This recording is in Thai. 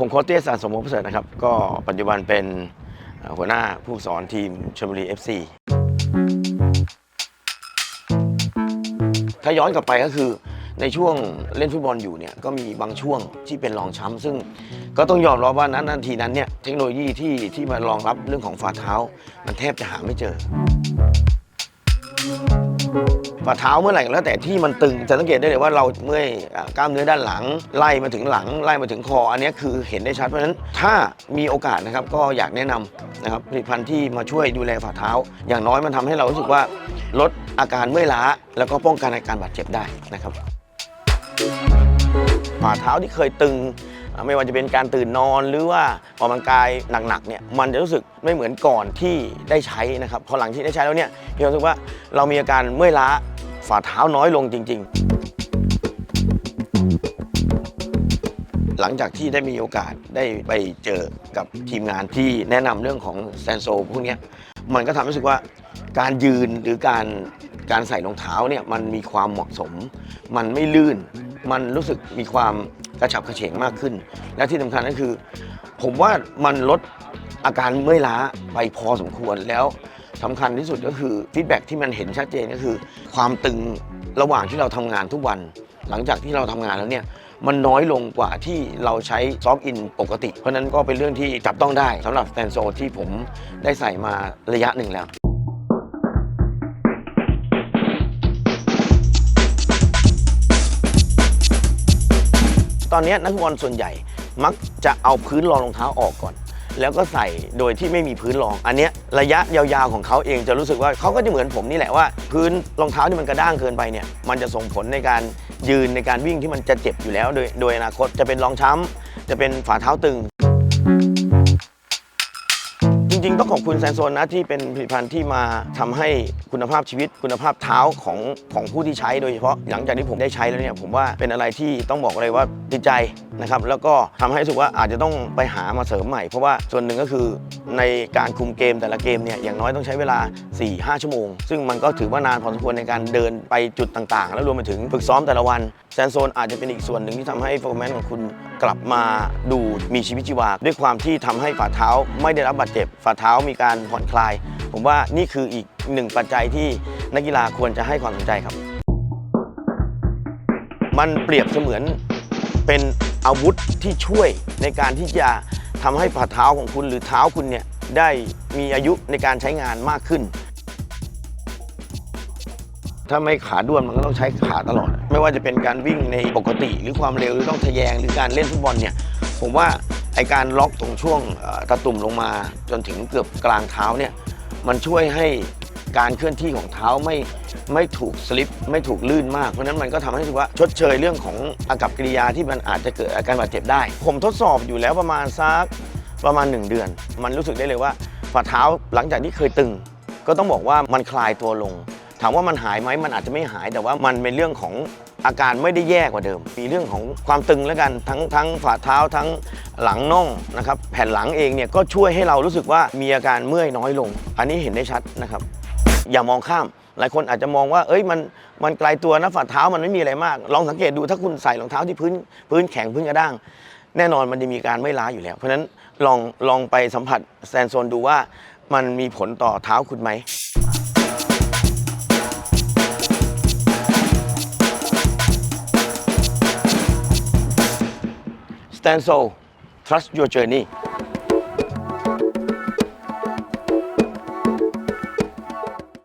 ผมโค้ชเตี้ยสารสมบูรณ์ประเสริฐนะครับ ก็ปัจจุบันเป็นหัวหน้าผู้สอนทีมชลบุรี FC ถ้าย้อนกลับไปก็คือในช่วงเล่นฟุตบอลอยู่เนี่ยก็มีบางช่วงที่เป็นรองช้ำซึ่งก็ต้องยอมรับว่านั้นนาทีนั้นเนี่ยเทคโนโลยีที่ที่มารองรับเรื่องของฝ่าเท้า มันแทบจะหาไม่เจอ ฝ่าเท้าเมื่อไหร่ก็แล้วแต่ที่มันตึงจะสังเกตได้เลยว่าเราเมื่อยกล้ามเนื้อด้านหลัง ไล่มาถึงหลังไล่มาถึงคอ อันนี้คือเห็นได้ชัดเพราะฉะนั้นถ้ามีโอกาสนะครับก็อยากแนะนำนะครับผลิตภัณฑ์ที่มาช่วยดูแลฝ่าเท้า อย่างน้อยมันทำให้เรารู้สึกว่าลดอาการเมื่อยล้า แล้วก็ป้องกันอาการบาดเจ็บได้นะครับฝ่าเท้าที่เคยตึง ไม่ว่าจะเป็นการตื่นนอนหรือว่าออกกำลังกายหนักๆเนี่ยมันจะรู้สึกไม่เหมือนก่อนที่ได้ใช้นะครับพอหลังที่ได้ใช้แล้วเนี่ยมีความรู้สึกว่าเรามีอาการเมื่อยล้าฝ่าเท้าน้อยลงจริง ๆ หลังจากที่ได้มีโอกาสได้ไปเจอกับทีมงานที่แนะนำเรื่องของแซนโซพวกนี้มันก็ทำให้รู้สึกว่าการยืนหรือการการใส่รองเท้าเนี่ยมันมีความเหมาะสม มันไม่ลื่น มันรู้สึกมีความ กระฉับกระเฉงมากขึ้น และที่สำคัญก็คือ ผมว่ามันลดอาการเมื่อยล้าไปพอสมควรแล้วสำคัญที่สุดก็คือฟีดแบ็ที่มันเห็นชัดเจนก็คือ ความตึงระหว่างที่เราทำงานทุกวัน หลังจากที่เราทำงานแล้วเนี่ยมันน้อยลงกว่าที่เราใช้ซอฟต์อินปกติ เพราะฉะนั้นก็เป็นเรื่องที่จับต้องได้สำหรับแตนโซที่ผมได้ใส่มาระยะหนึ่งแล้ว ตอนนี้นักบอลส่วนใหญ่มักจะเอาพื้นรองรองเท้าออกก่อน แล้วก็ใส่โดยที่ไม่มีพื้นรอง อันเนี้ยระยะยาวๆของเขาเองจะรู้สึกว่าเขาก็จะเหมือนผมนี่แหละว่า พื้นรองเท้าที่มันกระด้างเกินไปเนี่ยมันจะส่งผลในการยืนในการวิ่งที่มันจะเจ็บอยู่แล้ว โดยโดยอนาคตจะเป็นรองช้ำจะเป็นฝ่าเท้าตึง ริงๆ ต้องขอบคุณแซนโซนนะที่เป็นผลิตภัณฑ์ที่มาทำให้คุณภาพชีวิตคุณภาพเท้าของของผู้ที่ใช้โดยเฉพาะหลังจากที่ผมได้ใช้แล้วเนี่ยผมว่าเป็นอะไรที่ต้องบอกเลยว่าติดใจ นะครับแล้วก็ทำให้รู้สึกว่าอาจจะต้องไปหามาเสริมใหม่ เพราะว่าส่วนหนึ่งก็คือในการคุมเกมแต่ละเกมเนี่ยอย่างน้อยต้องใช้เวลา 4-5 ชั่วโมง ซึ่งมันก็ถือว่านานพอสมควรในการเดินไปจุดต่างๆ แล้วรวมไปถึงฝึกซ้อมแต่ละวันแซนโซนอาจจะเป็นอีกส่วนหนึ่งที่ทำให้ performance ของคุณกลับมาดูมีชีวิตชีวา ด้วยความที่ทำให้ฝ่าเท้าไม่ได้รับบาดเจ็บฝ่าเท้ามีการผ่อนคลาย ผมว่านี่คืออีกหนึ่งปัจจัยที่นักกีฬาควรจะให้ความสนใจครับ มันเปรียบเสมือนเป็น อาวุธที่ช่วยในการที่จะทำให้ฝ่าเท้าของคุณหรือเท้าคุณเนี่ยได้มีอายุในการใช้งานมากขึ้น ถ้าไม่ขาด้วนมันก็ต้องใช้ขาตลอด ไม่ว่าจะเป็นการวิ่งในปกติ หรือความเร็วหรือต้องทะแยงหรือการเล่นฟุตบอลเนี่ยผมว่าไอการล็อกตรงช่วงตะตุ่มลงมาจนถึงเกือบกลางเท้าเนี่ยมันช่วยให้การเคลื่อนที่ของเท้าไม่ ไม่ถูกสลิปไม่ถูกลื่นมาก เพราะนั้นมันก็ทำให้รู้สึกว่าชดเชยเรื่องของอากับกิริยาที่มันอาจจะเกิดอาการบาดเจ็บได้ ผมทดสอบอยู่แล้วประมาณสักประมาณ 1 เดือน มันรู้สึกได้เลยว่าฝ่าเท้าหลังจากที่เคยตึง ก็ต้องบอกว่ามันคลายตัวลง ถามว่ามันหายไหมมันอาจจะไม่หายแต่ว่ามันเป็นเรื่องของอาการไม่ได้แย่กว่าเดิม มีเรื่องของความตึงแล้วกันทั้งทั้งฝ่าเท้าทั้งหลังน่องนะครับแผ่นหลังเองเนี่ยก็ช่วยให้เรารู้สึกว่ามีอาการเมื่อยน้อยลง อันนี้เห็นได้ชัดนะครับ อย่ามองข้าม หลายคนอาจจะมองว่า เอ้ยมันมันไกลตัวนะฝ่าเท้ามันไม่มีอะไรมาก ลองสังเกตดูถ้าคุณใส่รองเท้าที่พื้นพื้นแข็งพื้นกระด้าง แน่นอนมันจะมีการไม่ล้าอยู่แล้ว เพราะฉะนั้นลองลองไปสัมผัสแซนโซนดูว่ามันมีผลต่อเท้าคุณไหม Stand so trust your journey